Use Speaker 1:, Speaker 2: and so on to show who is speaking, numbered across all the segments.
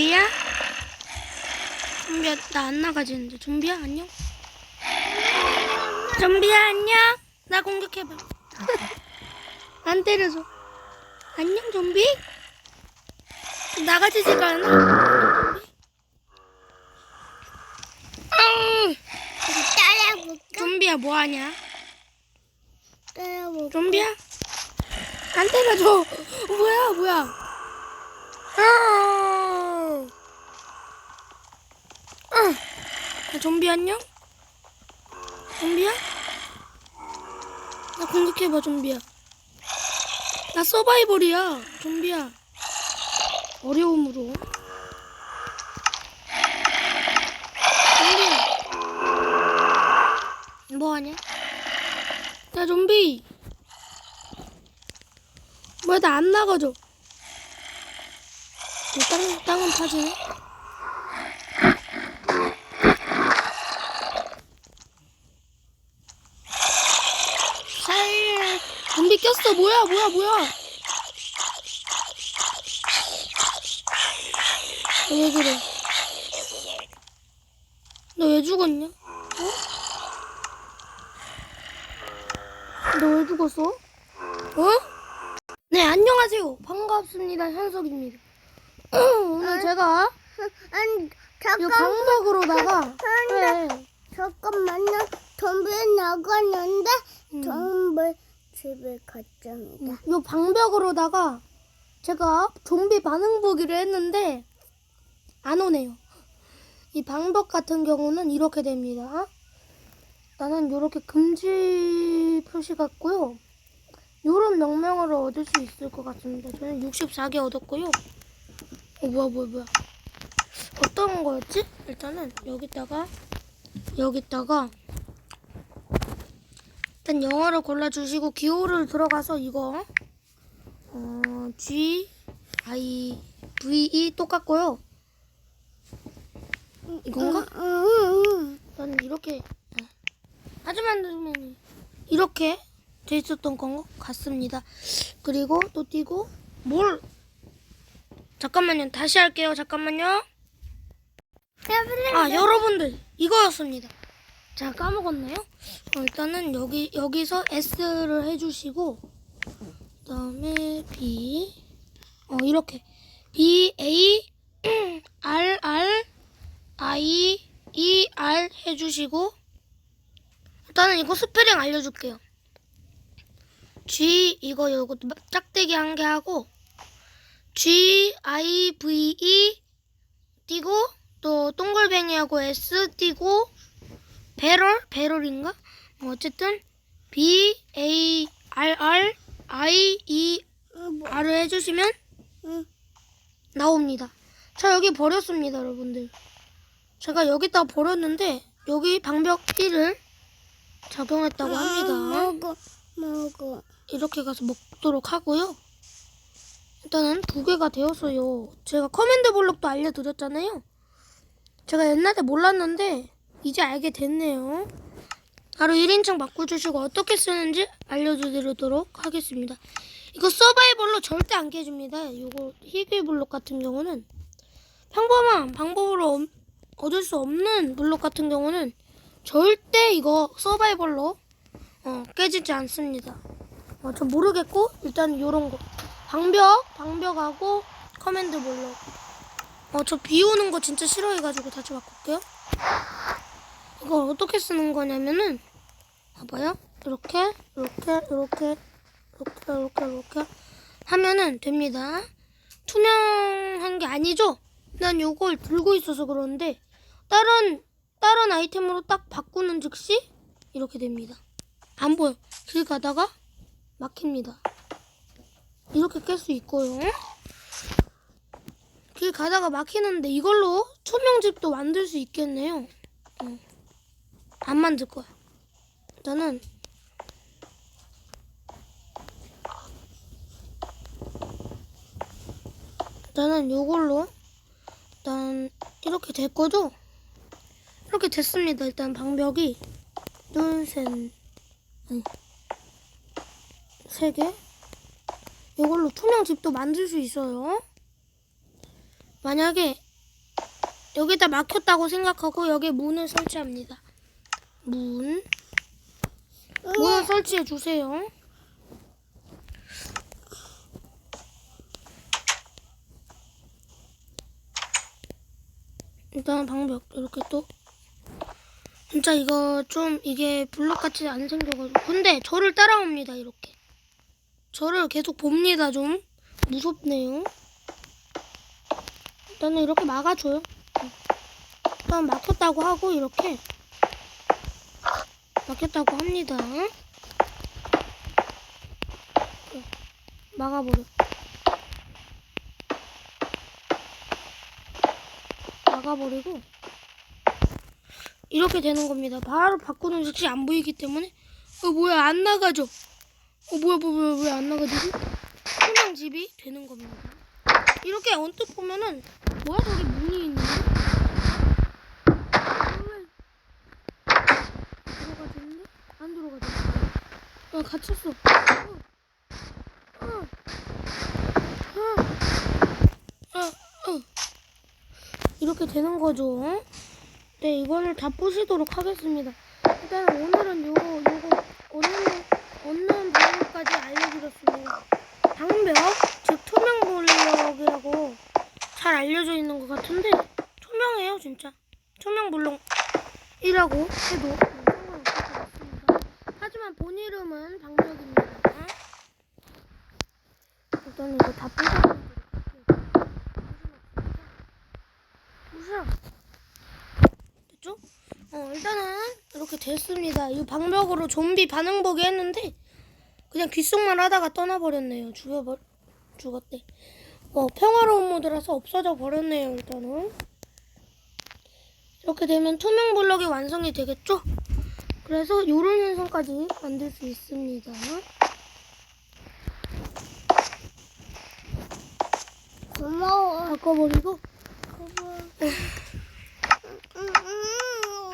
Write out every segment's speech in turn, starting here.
Speaker 1: 좀비야? 좀비야 나 안 나가지는데 좀비야 안녕? 좀비야 안녕? 나 공격해봐 안 때려줘 안녕 좀비? 나가지지가 않아? 좀비야 뭐하냐? 좀비야? 안 때려줘 뭐야 뭐야 아, 아, 좀비 안녕? 좀비야? 나 공격해봐 좀비야. 나 서바이벌이야 좀비야. 어려움으로. 좀비야. 뭐하냐? 야 좀비. 뭐야 나 안 나가죠 이 땅, 땅은 파지네 꼈어 뭐야 뭐야 뭐야 너왜 그래 너 왜 죽었냐 어? 너 왜 죽었어? 어? 네, 안녕하세요. 반갑습니다. 현석입니다. 오늘 제가
Speaker 2: 아니
Speaker 1: 이 방석으로다가 왜?
Speaker 2: 잠깐만요. 좀비 나갔는데
Speaker 1: 음.
Speaker 2: 좀비 집에 갔답니다.
Speaker 1: 이 방벽으로다가 제가 좀비 반응 보기를 했는데 안 오네요. 이 방벽 같은 경우는 이렇게 됩니다. 나는 이렇게 금지 표시 같고요. 요런 명령어를 얻을 수 있을 것 같습니다. 저는 64개 얻었고요. 어, 뭐야, 뭐야, 뭐야. 어떤 거였지? 일단은 여기다가, 여기다가, 일단 영어를 골라주시고, 기호를 들어가서 이거, 어, G, I, V, E 똑같고요. 이건가?
Speaker 2: 응,
Speaker 1: 나는 이렇게 네. 하지만 선생님 이렇게 돼 있었던 것 같습니다. 그리고 또 띄고 뭘 잠깐만요. 다시 할게요. 잠깐만요.
Speaker 2: 응.
Speaker 1: 아 여러분들 이거였습니다. 자 까먹었나요? 어, 일단은 여기 여기서 S를 해주시고 그다음에 B 어 이렇게 B A R R I E R 해주시고 일단은 이거 스페링 알려줄게요. G 이거 요거 짝대기 한 개 하고 G I V E 띄고 또 동글뱅이하고 S 띄고 배럴 배럴인가? 뭐 어쨌든 B A R R I E R을 해주시면
Speaker 2: 응.
Speaker 1: 나옵니다. 자 여기 버렸습니다, 여러분들. 제가 여기다 버렸는데 여기 방벽 1을 작용했다고 합니다.
Speaker 2: 먹어, 먹어.
Speaker 1: 이렇게 가서 먹도록 하고요. 일단은 두 개가 되었어요. 제가 커맨드 블록도 알려드렸잖아요. 제가 옛날에 몰랐는데 이제 알게 됐네요. 바로 1인칭 바꿔주시고 어떻게 쓰는지 알려드리도록 하겠습니다. 이거 서바이벌로 절대 안 깨집니다. 이거 희귀 블록 같은 경우는 평범한 방법으로 엄- 얻을 수 없는 블록 같은 경우는 절대 이거 서바이벌로 어, 깨지지 않습니다. 어, 저 모르겠고 일단 요런 거 방벽 방벽하고 커맨드 블록 어 저 비 오는 거 진짜 싫어해가지고 다시 바꿀게요 이걸 어떻게 쓰는 거냐면은 봐봐요 이렇게 이렇게 이렇게 이렇게 이렇게 이렇게 하면은 됩니다 투명한 게 아니죠 난 요걸 들고 있어서 그러는데 다른 다른 아이템으로 딱 바꾸는 즉시 이렇게 됩니다 안 보여 길 가다가 막힙니다. 이렇게 깰 수 있고요. 길 가다가 막히는데 이걸로 투명집도 만들 수 있겠네요. 어. 안 만들 거야. 일단은 일단은 요걸로 일단 이렇게 될 거죠? 이렇게 됐습니다. 일단 방벽이 둘, 셋, 아니 세 개. 이걸로 투명 집도 만들 수 있어요. 만약에 여기다 막혔다고 생각하고 여기에 문을 설치합니다. 문. 문을 설치해 주세요. 일단 방벽 이렇게 또. 진짜 이거 좀 이게 블록같이 안 생겨가지고. 근데 저를 따라옵니다 이렇게. 저를 계속 봅니다 좀. 무섭네요. 일단은 이렇게 막아줘요. 일단 막혔다고 하고 이렇게 막혔다고 합니다 막아버려 막아버리고 이렇게 되는 겁니다. 바로 바꾸는 즉시 안 보이기 때문에 어 뭐야 안 나가죠? 어 뭐야 뭐야 왜 안 나가지? 투명 집이 되는 겁니다. 이렇게 언뜻 보면은 뭐야 저기 문이 있는데? 안 들어가지? 아 갇혔어. 어. 어. 어. 어. 어. 이렇게 되는 거죠. 네, 이거를 다 부시도록 하겠습니다. 일단 오늘은 요거, 요거, 얻는, 얻는 방법까지 알려드렸습니다. 방벽, 즉 투명 블럭이라고 잘 알려져 있는 것 같은데, 투명해요, 진짜. 투명 블럭이라고 해도 상관없을 것 같습니다. 하지만 본 이름은 방벽입니다. 일단 이거 다 할게요. 부셔. 됐죠? 어, 일단은 이렇게 됐습니다. 이 방벽으로 좀비 반응 보기 했는데 그냥 귓속말 하다가 떠나버렸네요. 죽여버 죽었대. 어, 평화로운 모드라서 없어져 버렸네요. 일단은 이렇게 되면 투명 블럭이 완성이 되겠죠? 그래서 요런 현상까지 만들 수 있습니다.
Speaker 2: 고마워.
Speaker 1: 바꿔버리고.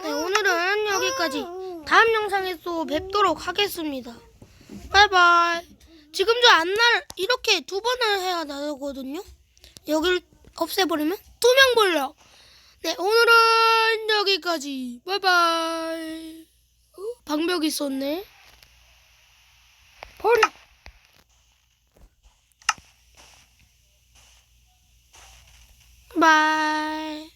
Speaker 1: 네, 오늘은 여기까지. 다음 영상에 또 뵙도록 하겠습니다. 바이바이. 지금 저 안날 이렇게 두 번을 해야 나오거든요. 여기를 없애버리면 투명 볼록. 네, 오늘은 여기까지. 바이바이. 어? 방벽 있었네. 버려. Bye.